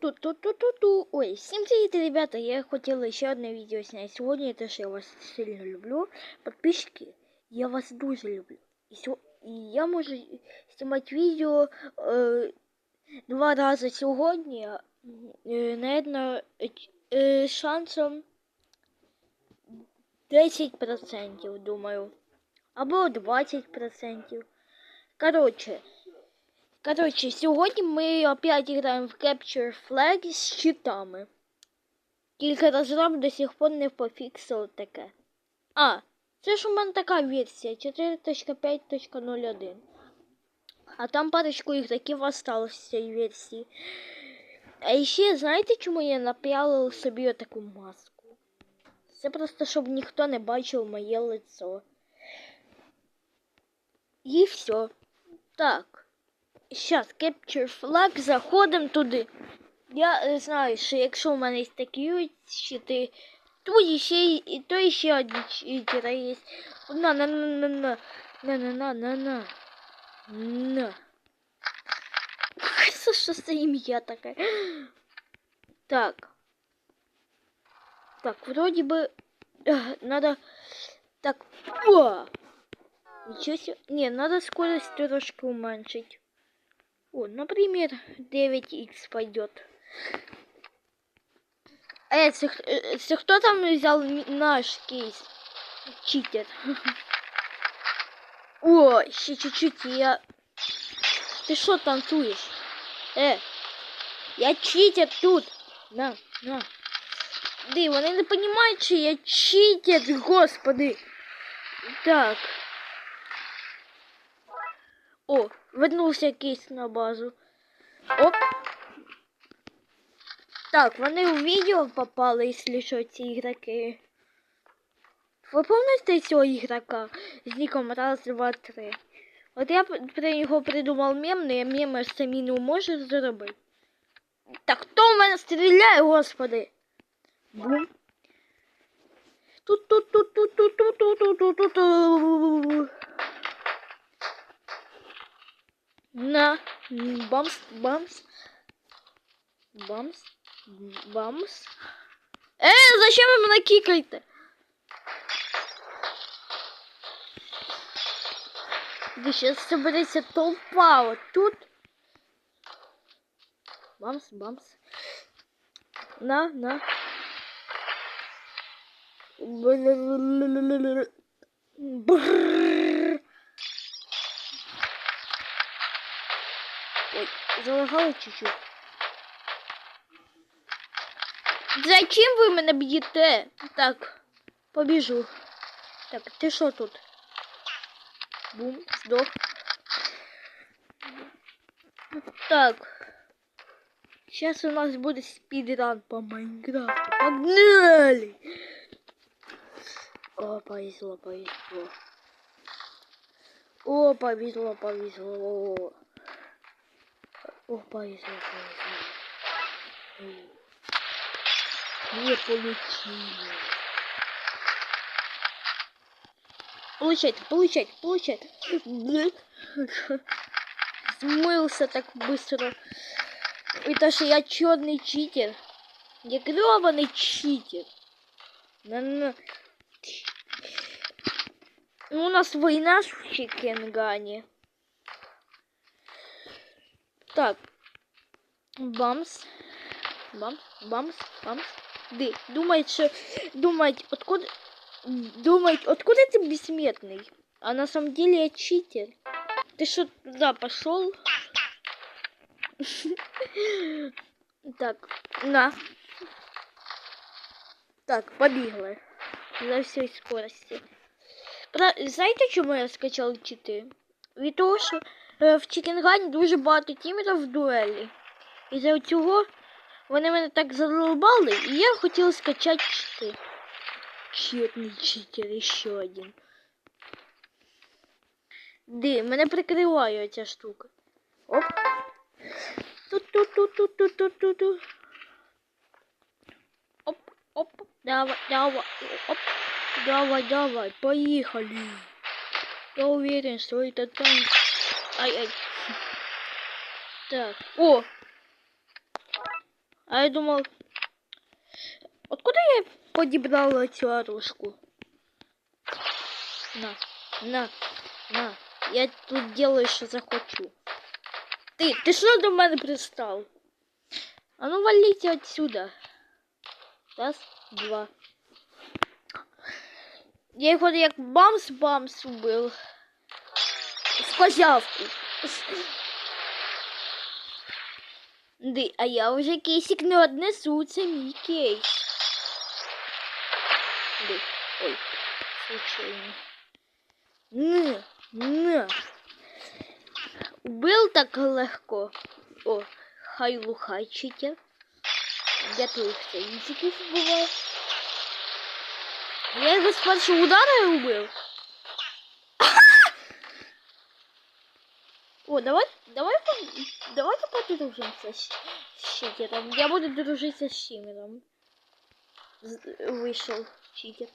Ту-ту-ту-ту-ту. Ой, всем привет, ребята! Я хотела еще одно видео снять сегодня, это что я вас сильно люблю. Подписчики, я вас дуже люблю. И, сё- и я можу снимать видео э, два раза сьогодні, э, наверное, э, шансом 10%, думаю. Або 20%. Короче, Короче, сьогодні ми опять граємо в Capture Flag з щитами. Тільки розраб до сих пор не пофіксив таке. А, це ж у мене така версія 4.5.01. А там парочку ігроків осталось в цій версії. А ще знаєте, чому я напялив собі таку маску? Це просто щоб ніхто не бачив моє лицо. І все. Так. Щас, Capture Flag, заходимо туди. Я е, знаю, що якщо у мене є такі щити, то ще й- то ще одні читера є. На, на, на, на, на, на, на, на, на, на, на. Це що за ім'я таке? Так. Так, вроде бы э, надо... Так, о! Ничего себе. Не, надо скорость трошки уменьшить. О, например, 9х пойдет. Э, это, это кто там взял наш кейс? Читер. О, еще чуть-чуть я... Ты что танцуешь? Э, я читер тут. На, на. Ди, вони не розуміють, що я читер, господи. Так. О, вернувся кейс на базу. Оп. Так, вони в відео попали, якщо що, ці ігроки. Ви пам'ятаєте цього ігрока з ніком раз, два, три? От я про нього придумав мем, але я меми самі не можу зробити. Так хто в мене стріляє, господи? Бум. Тут-тут-тут-тут-тут-тут-тут-тут-тут. на бамс, бамс, бамс, бамс. Э, зачем вы меня кикали-то? Да сейчас собирается толпа вот тут. Бамс, бамс. На, на. Бррр. Залагало чуть-чуть. Зачем ви мене б'єте? Так, побіжу. Так, ти що тут? Бум, здох. Так. Сейчас у нас будет спидран по Майнкрафту. Погнали! О, повезло, повезло. О, повезло, повезло. О, повезло, повезло. Не получилось. Получайте, получайте, получайте. Смылся так быстро. Это что я черный читер. Я гребаный читер. На-на. Ну, у нас война в Чикенгане. Так. Бамс. Бамс, бамс, бамс. Ды. Думает, что... Думает, откуда... Думает, откуда ты бессмертный? А на самом деле я читер. Ты что туда пошел? Так, на. Так, побігли. За всій скорості. Про... Знаєте, чому я скачав чити? Від того, що е, в Чікенгані дуже багато тімерів в дуелі. І за цього вони мене так задолбали, і я хотів скачати чити. Читний читер, ще один. Ди, мене прикриває ця штука. Оп. Ту-ту-ту-ту-ту-ту-ту. Оп, оп, давай, давай, оп. Давай, давай, поехали. Я уверен, что это там... Ай, ай. Так, о! А я думал, откуда я подібрала цю оружку? На, на, на. Я тут делаю, що захочу. Ти, ти що до мене пристав? А ну валите отсюда. Раз, два. Я його як бамс-бамс убив. З козявку. Ди, а я вже кейсик не однесу, це мій кейс. Ди, ой, случайно. Не, не. Убив так легко. О, хай лухай читер. Я твоїх союзників вбивав. Я його з першого удара убив. Давай, давай, по- давайте подружимся с, с читером. Я буду дружиться с Шимером. З- Вышел читер.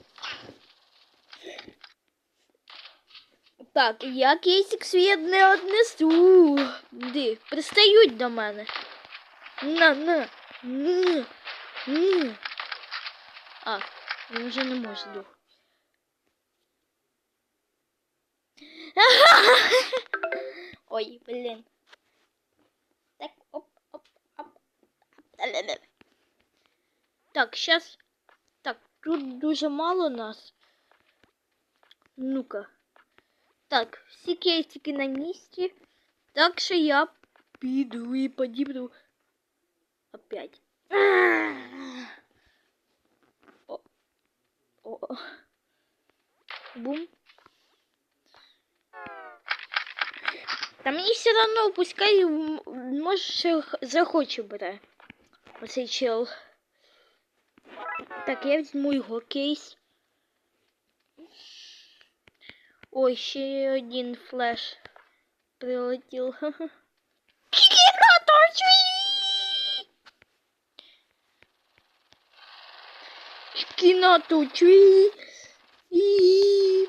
Так, я кейсик свій не однесу. Ди, пристають до мене. На, на, на, на. А, він вже не може дух. Ой, блін. Так, оп, оп, оп. Ля-ля-ля. Так, сейчас. Так, тут дуже мало нас. Ну-ка. Так, всі кейсики на місці. Так що я піду і подібну. Опять. О. О. Бум. Та мені все одно пускай м, може ще х- захоче бере. Оцей чел. Так, я візьму його кейс. Ой, ще один флеш прилетів. Кіноту чуї. І...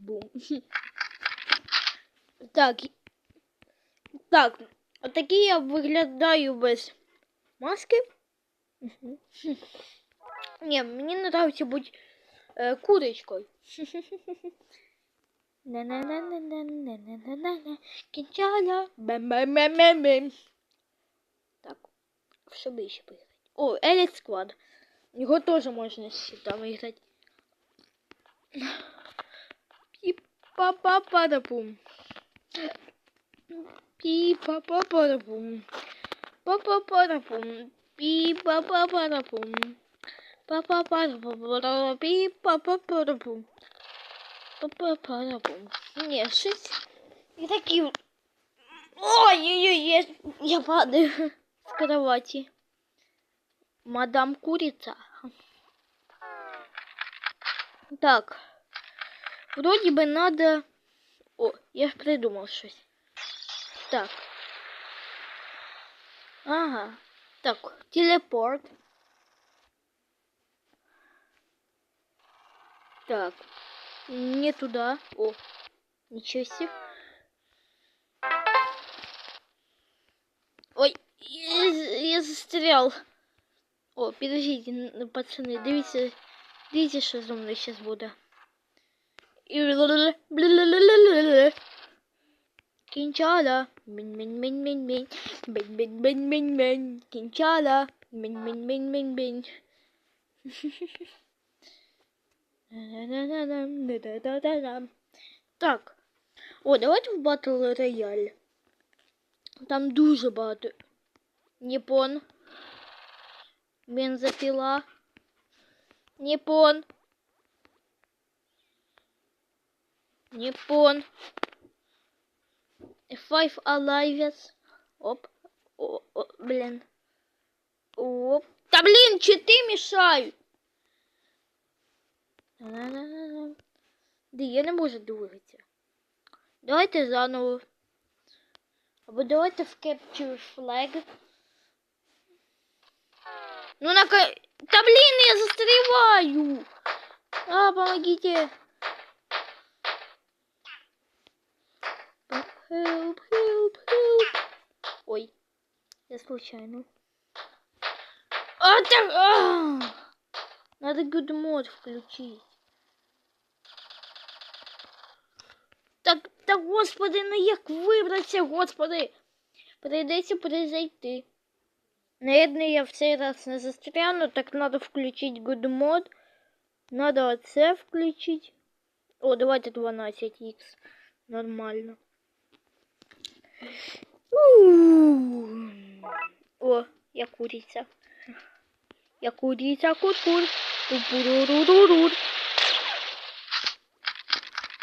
Бум. Так. Так. Отакий я виглядаю без маски. Ні, мені не подобається бути е, курочкою. Кінчаля. Бем-бем-бем-бем-бем. Так, щоб ще поіграти. О, Еліт Сквад. Його теж можна ще там виграти. І па па па да пум Пи-па-па-па-пум. Па-па-па-пум. Пи-па-па-па-пум. Па-па-па-па-пум. Пи-па-па-па-пум. Па-па-па-пум. Не, шесть. И такие... Ой-ой-ой, я падаю с кровати. Мадам курица. Так. Вроде бы надо О, я ж придумал что-то. Так. Ага. Так, телепорт. Так. Не туда. О, ничего себе. Ой, я, я застрял. О, підождіть, н- пацани, дивіться, дивіться, що зі мною зараз буде. Кинчала. Мин-мин-мин-мин-мин. Мин-мин-мин-мин-мин. Кинчала. Мин-мин-мин-мин-мин. Так. О, давайте в батл рояль. Там дуже багато. Ніпон. Бензопила. Ніпон. Непон. Five Alive. Оп. О, о, блин. Оп. Да блин, читы мешают. Да я не можу двигатися. Давайте заново. Або давайте в Capture Flag. Ну на Да блин, я застреваю. А, помогите! Help, help, help! Ой, я случайно. А, так... а! Надо good мод включить. Так, так, господи, ну як вибратися, господи. Прийдеться перезайти. Наверное, я в цей раз не застряну, так надо включить good мод. Надо оце включить. О, давайте 12х. Нормально. О, я курица. Я курица, кур-кур.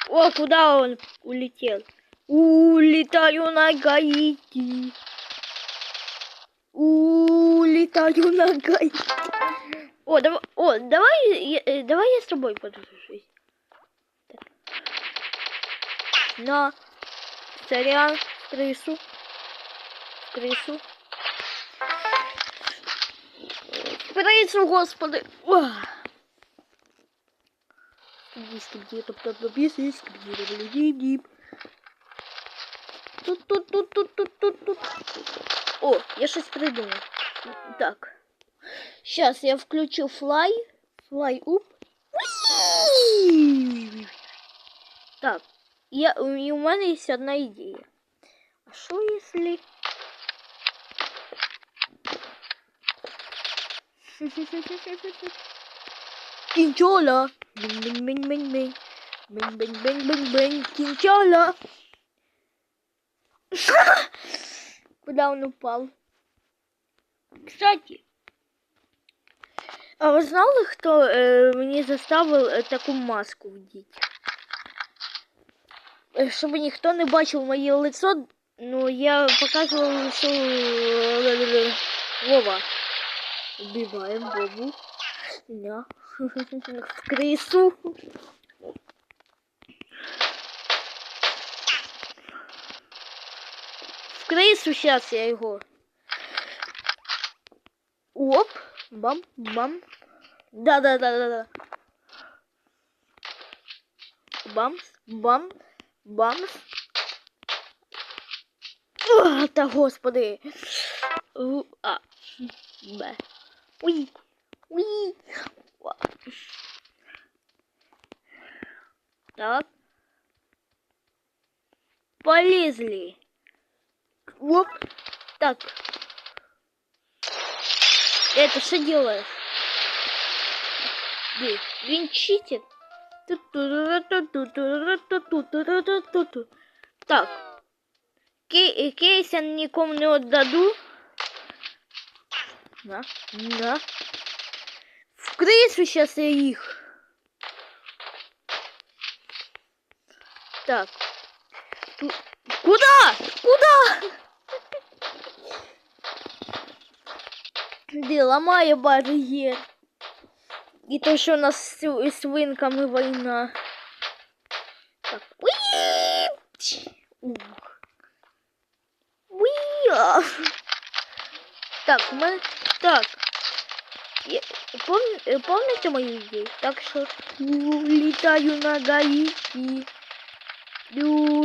О, куда он улетел? Улетаю на Гаити. Улетаю на Гаити. О, давай, о, давай, я- э, давай я с тобой подружусь. На, сорян, в крысу, в крысу. В крысу, господи. О! Есть где-то кто-то есть, где-то люди. Тут, тут, тут, тут, тут, тут, тут. О, я щось придумав. Так. Сейчас я включу fly. Fly up. Уи! Так. Я, і у мене є одна ідея. А що если... Кинчола. Бing-бing-бing-бing-бing. Бing-бing-бing-бing-бing. Кинчола. Куда он упал? Кстати, а ви знали, хто е, мені заставив е, таку маску вдіти? Е, Щоб ніхто не бачив моє лицо, ну я показував, що е, Вова. Вбиваємо Вову. На. В крису. В крису сейчас я його. Оп. Бам, бам. Да-да-да-да-да. Бамс, бам, бамс. О, та господи. У, А. Б. Уй. Уй. Так. Полезли. Оп. Так. Это что делаешь? Где? Вин читит. Ту-ту-ру-ту-ту-ту-ру-ту-ту-ту-ру-ту-ту. Так Кей- Кейс я никому не отдаду. На, на. В крысу сейчас я их. Так. Ту- Куда? Куда? Де ламає бар'єр. І то, що у нас з цю- з свинками війна. у мене. Так. Я... Пом... е, Помните мою ідею? Так що літаю на Гаїті.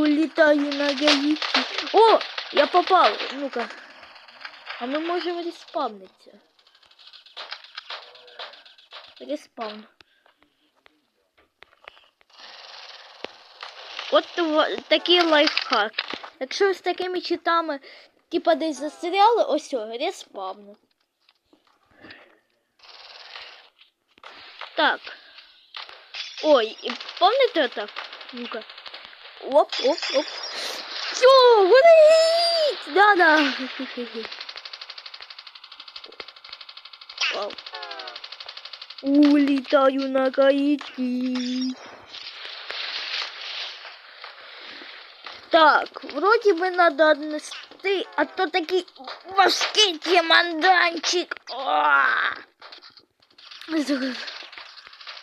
Літаю на Гаїті. О! Я попав! Ну-ка. А ми можемо респавнитися. Респаун. От ва- такий лайфхак. Якщо ви з такими читами, типа десь застряли, ось о, респавну. Так. Ой, помните так? Ну-ка. Оп, оп, оп. Все, горить! Да-да. Улетаю на Гаити. Так, вроде бы надо отнести, а то такий важкий діаманданчик. Уа! З-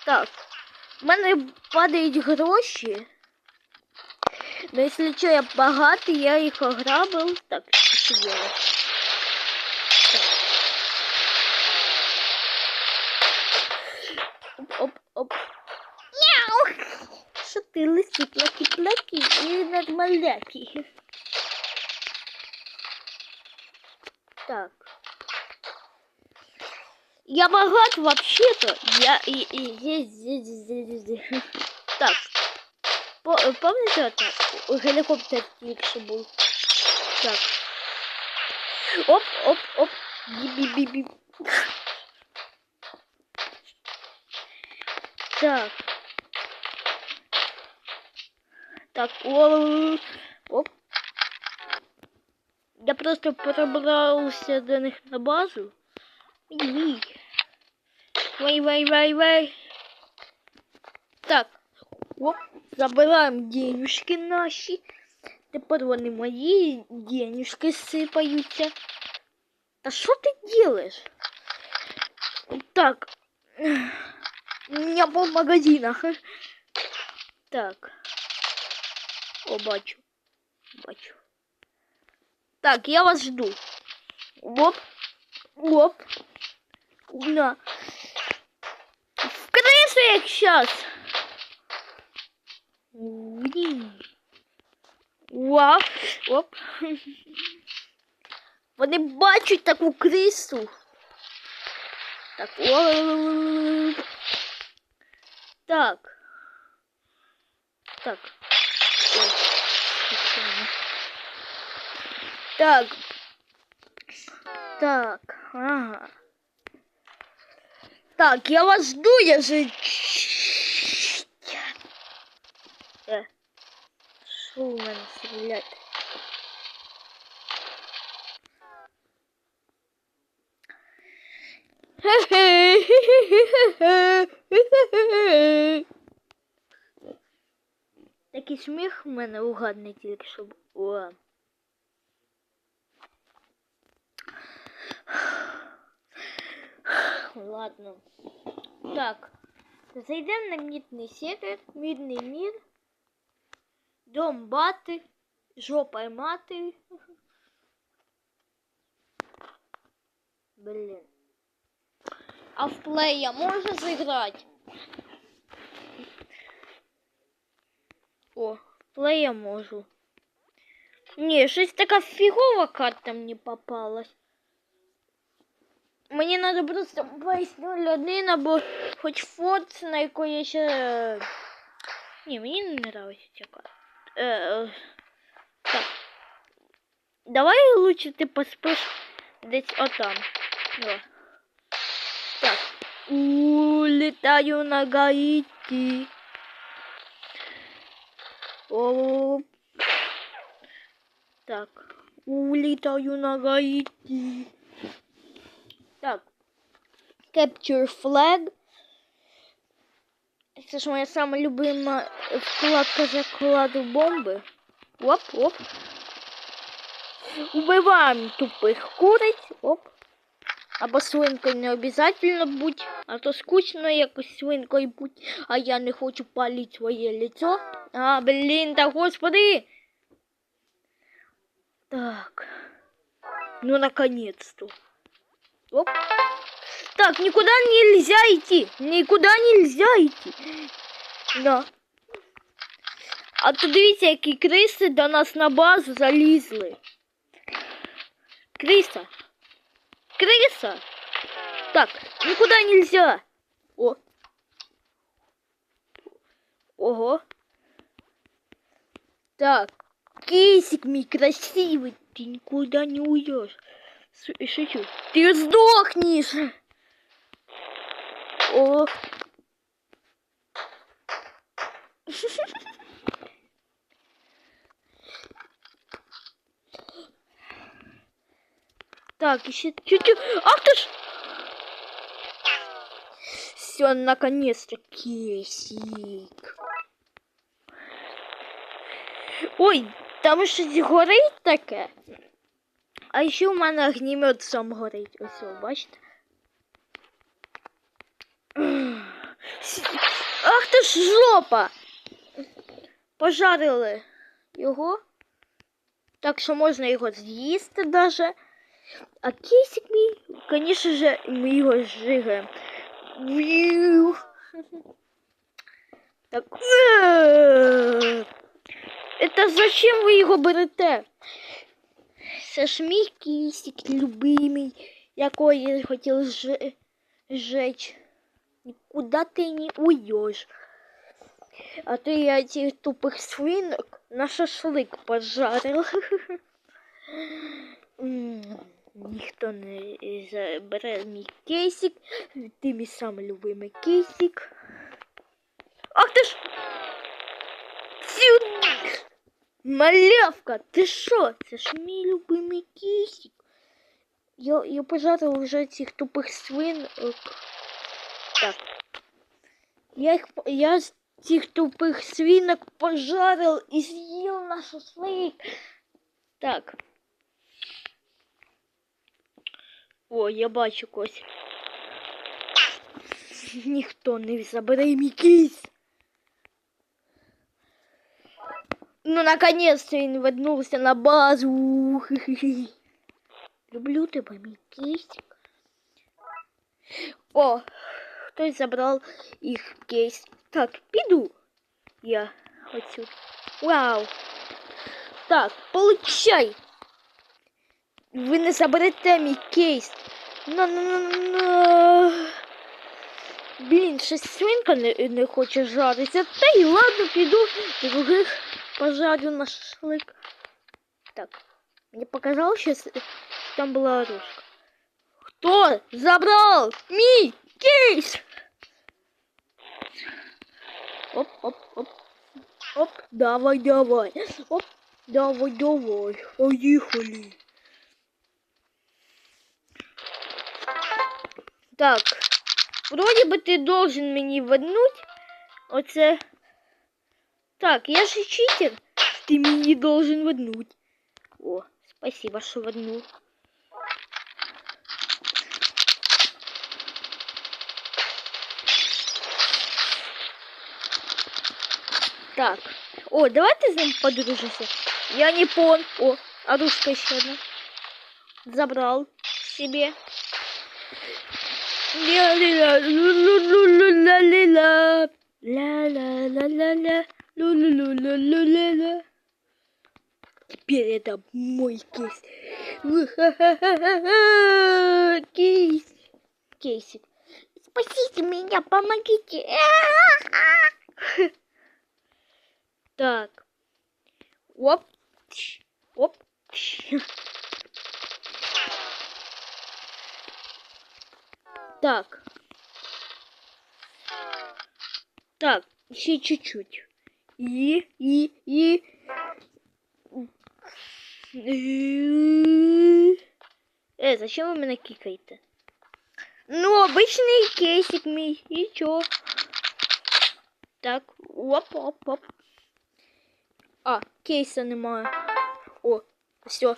Так, в мене падають гроші. Но если что, я богатый, я их ограбил. Так, что делать? Так. Оп, оп, оп. Мяу! Що ти лисі, плакі-плакі і нормаляки. Так. Я богат вообще-то. Я и, и здесь, здесь, здесь, здесь. Так. По, помните это? Геликоптер тільки що був. Так. Оп, оп, оп. Бі-бі-бі-бі. Так. Так, о, оп. Я просто пробрался до них на базу. Ой, вай, вай, вай, вай. Так, оп, забираем денежки наші. Тепер вони мої денежки сипаються. Та що ти делаешь? Так. У меня пол магазина. Так. О, бачу. Бачу. Так, я вас жду. Оп. Оп. На. В як сейчас. Вау. Оп. Вони бачать таку крису. Так. Так. Так. Ой, случайно. Так. Так. Ага. Так, я вас жду, я же... Э. Шо у мене стріляти? Такий сміх в мене угадний тільки щоб. О. Ладно. Так. Зайдем на мідний сервер, мідний мір. Дом бати, жопа мати. Блин. А в плея можно сыграть? О, в плея можу. Не, щось така фігова карта мені попалась. Мені треба просто весь 01 або хоч фот, на яку я ще. Ні, мені не нравиться ця карта. Е, так. Давай лучше ти поспиш десь отам. О. Так. Улетаю на Гаити. О. Так. Улетаю на Гаити. Так. Capture flag. Це ж моя сама любима вкладка закладу бомби. Оп, оп. Убиваем тупых куриць. Оп. Або свинкою не обязательно будь, а то скучно якось свинкою будь, а я не хочу палить своє лицо. А, блін, та господи. Так. Ну, наконец-то. Оп. Так, никуда нельзя идти. Никуда нельзя идти. Да. А то дивіться, які криси до нас на базу залізли. Криса. Криса. Так, никуда нельзя. О. Ого. Так. Кисик мой красивый. Ты никуда не уйдешь. Шучу. Ты сдохнешь. О. Так, еще чуть-чуть. Ах ты ж! Все, наконец-то кисик. Ой, там щось горить таке. А ще у мене огнемет сам горить. Ось, о, бачите? С- Ах ти ж жопа! Пожарили його. Так що можна його з'їсти даже. А кисик мій, конечно же, ми його зжигаємо. Віу. Так. е. Это зачем ви його берете? Це ж мій кисик любимий, якого я хотів ж... сжечь. Никуда ты не уйдешь. А то я этих тупых свинок на шашлык пожарил. Ніхто не забере мій кейсик. Ти мій самий любимий кейсик. Ах ти ж! Сюди! Малявка, ти що? Це ж мій любимий кейсик. Я, я пожарив уже цих тупих свинок. Так. Я их, я с цих тупых свинок пожарил и съел на шашлык. Так. О, я бачу когось. Ніхто не забере мій кейс. Ну, наконец-то він вернувся на базу. Люблю тебе, мій кейсик. О, хтось забрав їх кейс. Так, піду. Я отсюда. Вау. Так, получай. Ви не заберете мій кейс. На на на на на Блін, щось свинка не, не хоче жаритися. Та й ладно, піду других пожарю на шашлик. Так, мне показалось, что там была оружка. Кто забрал ми кейс? Оп, оп, оп. Оп, давай, давай. Оп, давай, давай. Поехали. Так. Вроде бы ты должен мне вернуть. Оце. Так, я же читер. Ты мне должен вернуть. О, спасибо, что вернул. Так. О, давайте з ним подружимся. Я не пон. О, оружка еще одна. Забрал себе. Ля-ля-ля, лу-лу-лу-лу-ля-ля-ля. Ля-ля-ля-ля-ля, лу-лу-лу-лу-лю-ля-ля. Теперь это мой кейс. Кейс. Кейсик. Спасите меня, помогите. Так. Оп. Оп. Так. Так, еще чуть-чуть И, и, и. Э, зачем вы меня кикаете? Ну, обычный кейсик мій. И чё? Так, оп, оп, оп. А, кейса немає. О, все.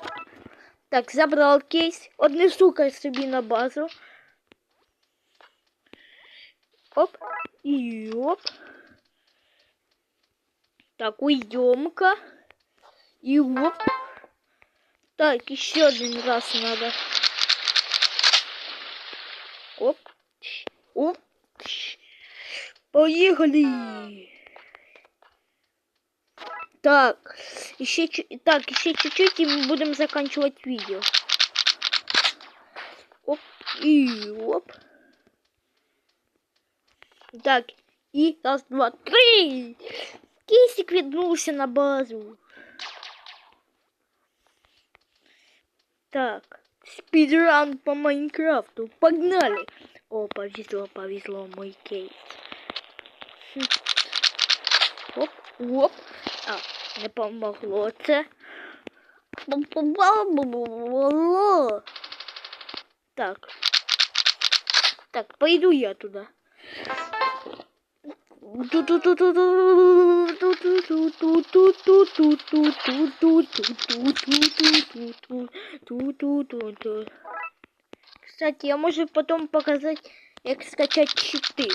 Так, забрал кейс. Однесу-ка собі на базу. Оп. И оп. Так, уйдем-ка. И оп. Так, еще один раз надо. Оп. Оп. Поехали. Так, еще так, еще чуть-чуть и мы будем заканчивать видео. Оп, и оп. Так, и раз, два, три. Кейсик вернулся на базу. Так, спидран по Майнкрафту. Погнали. О, повезло, повезло, мой кейс. Хм. Оп, оп. А, не помогло це. Так. Так, пойду я туда. Кстати, я можу потом показать, як скачать читы.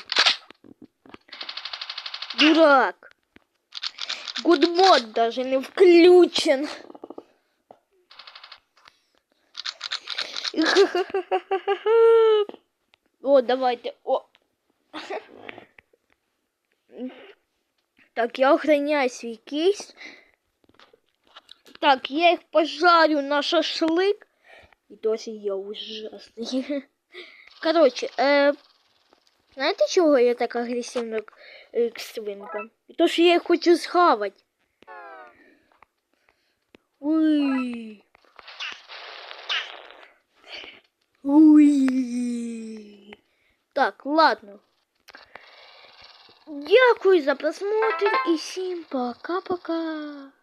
Дурак. Гудмод даже не включен. О, давайте. О. Так, я охраняю свій кейс. Так, я їх пожарю на шашлик. І досі я ужасний. Короче, е, Знаєте, чого я так агресивно к- е, к свинкам? То, що я їх хочу схавати. Уй. Уй. Так, ладно. Дякую за просмотр і всім пока-пока.